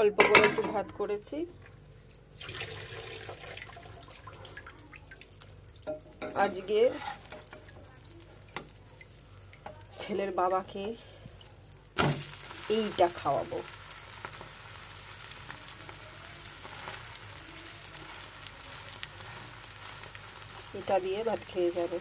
অল্প করে একটু ভাত করেছি। আজকে ছেলের বাবাকে এইটা খাওয়াবো। এটা দিয়ে ভাত খেয়ে যাবে।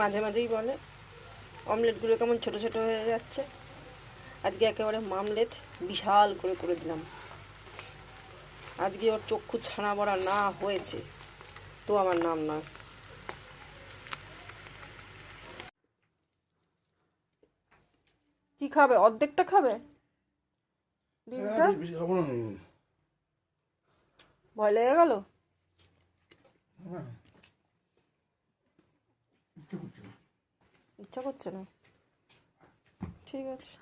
মাঝে মাঝেই বলে। অমলেটগুলো কেমন ছোট ছোট হয়ে যাচ্ছে। আজকে একেবারে মামলেট বিশাল করে করে দিলাম। আজকে ওর চক্ষু ছানা বড়া না হয়েছে তো আমার নাম নয়। কি খাবে? অর্ধেকটা খাবে? ডিমটা? হ্যাঁ। ভয় লেগে গেল? হ্যাঁ। ইচ্ছে করছে না। ইচ্ছা করছে না ঠিক আছে।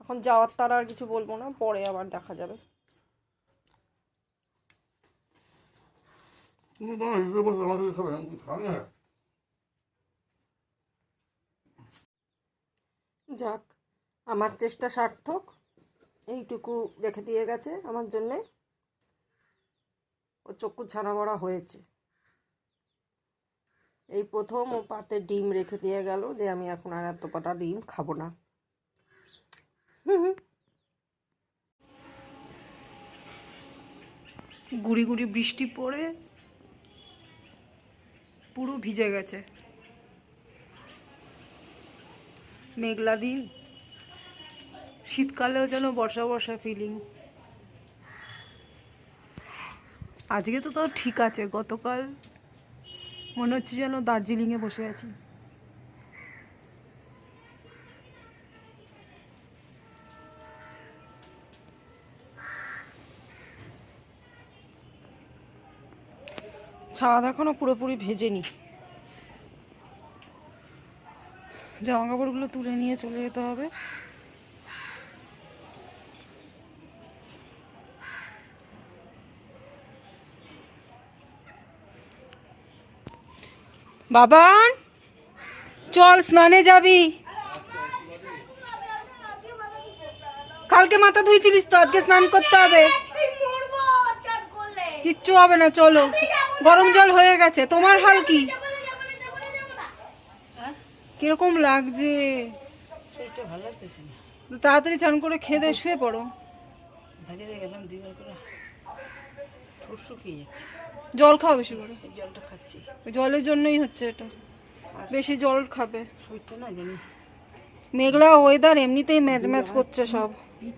এখন যাওয়ার তার আর কিছু বলব না পরে আবার দেখা যাবে। তুমি বাবা এসে বসে আমাকে খাবে আমি খাবে না। যাক আমার চেষ্টা সার্থক। এইটুকু রেখে দিয়ে গেছে আমার জন্যে। ও চক্ষু ছানা বড়া হয়েছে। এই প্রথম ও পাতে ডিম রেখে দিয়ে গেল যে আমি এখন আর এত পাটা ডিম খাব না। গুড়ি গুড়ি বৃষ্টি পড়ে পুরো ভিজে গেছে। মেঘলা দিন। শীতকালেও যেন বর্ষা বর্ষা ফিলিং আজকে তো তাও ঠিক আছে, গতকাল মনে হচ্ছে যেন দার্জিলিংয়ে বসে আছি। ছাদ এখনও পুরোপুরি ভেজেনি। জামা কাপড়গুলো তুলে নিয়ে চলে যেতে হবে। বাবান চল স্নানে যাবি। কালকে মাথা ধুইছিলিস তো, আজকে স্নান করতে হবে। কিচ্ছু হবে না, চলো। গরম জল হয়ে গেছে, তোমার হাল কি? কীরকম লাগছে? তাড়াতাড়ি চান করে খেয়ে দিয়ে শুয়ে পড়ো। গেলাম, দুইবার করে। ঠোঁট শুকিয়ে যাচ্ছে। জল খাও বেশি করে। জলটা খাচ্ছি। জলের জন্যই হচ্ছে এটা। বেশি জল খাবে। শরীরটা না জানি। মেঘলা ওয়েদার এমনিতেই ম্যাচ ম্যাচ করছে সব। পিঠ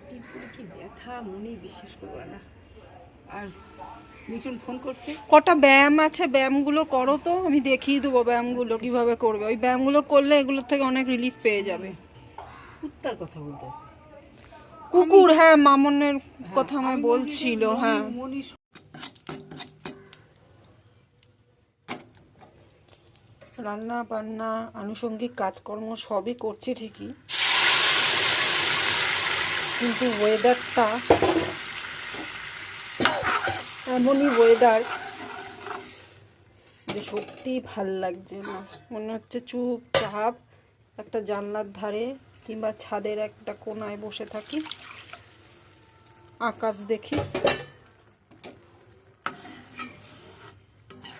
কি ব্যথা মনেই বিশ্বাস করবে না। আর মিঠুন ফোন করছে। কটা ব্যায়াম আছে ব্যায়ামগুলো করো তো। আমি দেখিয়ে দেবো ব্যায়ামগুলো কীভাবে করবে। ওই ব্যায়ামগুলো করলে এগুলোর থেকে অনেক রিলিফ পেয়ে যাবে। কুত্তার কথা বলতেছে। কুকুর হ্যাঁ মামনের কথা আমায় বলছিল হ্যাঁ। রান্না, বান্না, আনুষঙ্গিক কাজকর্ম সবই করছি ঠিকই। কিন্তু ওয়েদারটা এমনই ওয়েদার যে সত্যি ভালো লাগছে না। মনে হচ্ছে চুপচাপ একটা জানলার ধারে কিংবা ছাদের একটা কোনায় বসে থাকি। আকাশ দেখি।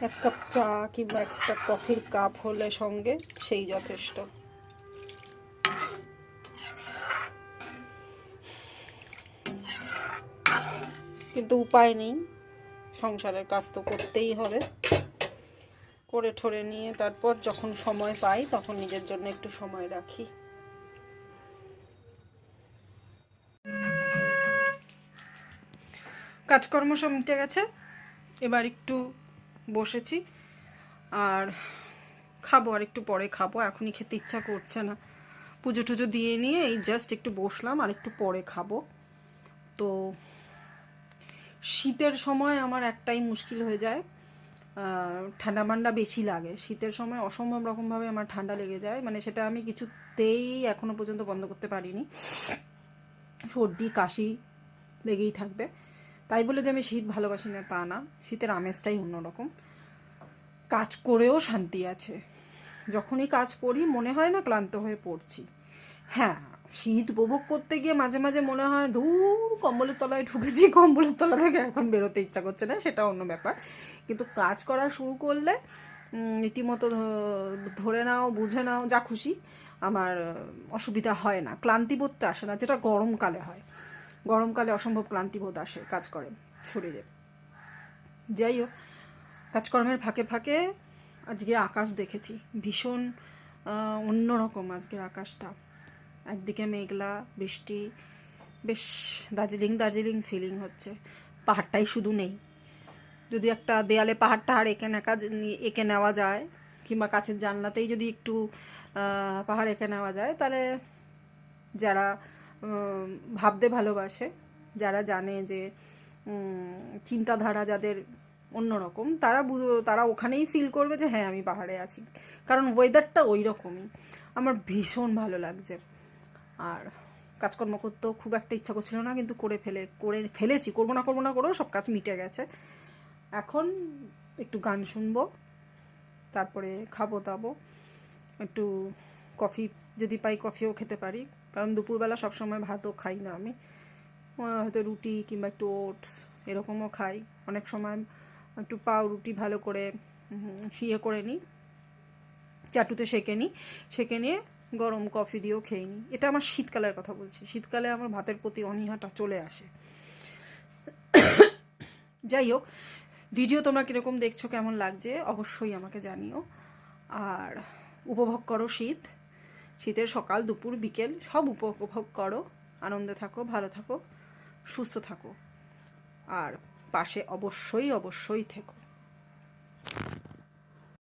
এক কাপ চা কিংবা একটা কফির কাপ হলে সঙ্গে সেই যথেষ্ট। কিন্তু উপায় নেই। সংসারের কাজ তো করতেই হবে। করে ঠরে নিয়ে তারপর যখন সময় পাই তখন নিজের জন্য একটু সময় রাখি। কাজকর্ম সব মিটে গেছে। এবার একটু বসেছি। আর খাব, আর একটু পরে খাব। এখনই খেতে ইচ্ছা করছে না। পুজো টুজো দিয়ে নিয়ে এই জাস্ট একটু বসলাম, আর একটু পরে খাব। তো শীতের সময় আমার একটাই মুশকিল হয়ে যায়। ঠান্ডা মান্ডা বেশি লাগে। শীতের সময় অসম্ভব রকমভাবে আমার ঠান্ডা লেগে যায়। মানে সেটা আমি কিছুতেই এখনও পর্যন্ত বন্ধ করতে পারিনি। সর্দি, কাশি লেগেই থাকবে। তাই বলে যে আমি শীত ভালোবাসি না, তা না। শীতের আমেজটাই অন্যরকম। কাজ করেও শান্তি আছে। যখনই কাজ করি, মনে হয় না ক্লান্ত হয়ে পড়ছি। হ্যাঁ শীত উপভোগ করতে গিয়ে মাঝে মাঝে মনে হয় দূর কম্বলের তলায় ঢুকেছি, কম্বলের তলা থেকে এখন বেরোতে ইচ্ছা করছে না, সেটা অন্য ব্যাপার। কিন্তু কাজ করা শুরু করলে রীতিমতো ধরে নাও, বুঝে নাও, যা খুশি, আমার অসুবিধা হয় না। ক্লান্তিবোধটা আসে না, যেটা গরমকালে হয়। গরমকালে অসম্ভব ক্লান্তিবোধ আসে কাজ করে শরীরে। যাই হোক, কাজকর্মের ফাঁকে ফাঁকে আজকে আকাশ দেখেছি। ভীষণ অন্যরকম আজকের আকাশটা। একদিকে মেঘলা, বৃষ্টি, বেশ দার্জিলিং দার্জিলিং ফিলিং হচ্ছে। পাহাড়টাই শুধু নেই। যদি একটা দেয়ালে পাহাড় টাহাড় এঁকে নেকা এঁকে নেওয়া যায়, কিংবা কাছের জানলাতেই যদি একটু পাহাড় এঁকে নেওয়া যায়, তাহলে যারা ভাবতে ভালোবাসে। যারা জানে যে চিন্তাধারা যাদের অন্যরকম, তারা তারা ওখানেই ফিল করবে যে হ্যাঁ আমি পাহাড়ে আছি। কারণ ওয়েদারটা ওই রকমই আমার ভীষণ ভালো লাগছে। আর কাজকর্ম করতেও খুব একটা ইচ্ছা করছিল না, কিন্তু করে ফেলে, করে ফেলেছি। করব না করব না করেও সব কাজ মিটে গেছে। এখন একটু গান শুনব, তারপরে খাব দাবো একটু কফি যদি পাই কফিও খেতে পারি। কারণ দুপুরবেলা সবসময় ভাতও খাই না আমি। হয়তো রুটি কিংবা একটু ওটস এরকমও খাই। অনেক সময় একটু পাও রুটি ভালো করে ইয়ে করে নিই। চাটুতে সেঁকে নিই। সেঁকে নিয়ে গরম কফি দিয়েও খেয়ে নিই। এটা আমার শীতকালের কথা বলছি। শীতকালে আমার ভাতের প্রতি অনীহাটা চলে আসে। যাই হোক, ভিডিও তোমরা কীরকম দেখছ, কেমন লাগছে, অবশ্যই আমাকে জানিও। আর উপভোগ করো শীত। শীতের সকাল, দুপুর, বিকেল, সব উপভোগ করো, আনন্দে থাকো, ভালো থাকো, সুস্থ থাকো। আর পাশে অবশ্যই অবশ্যই থেকো।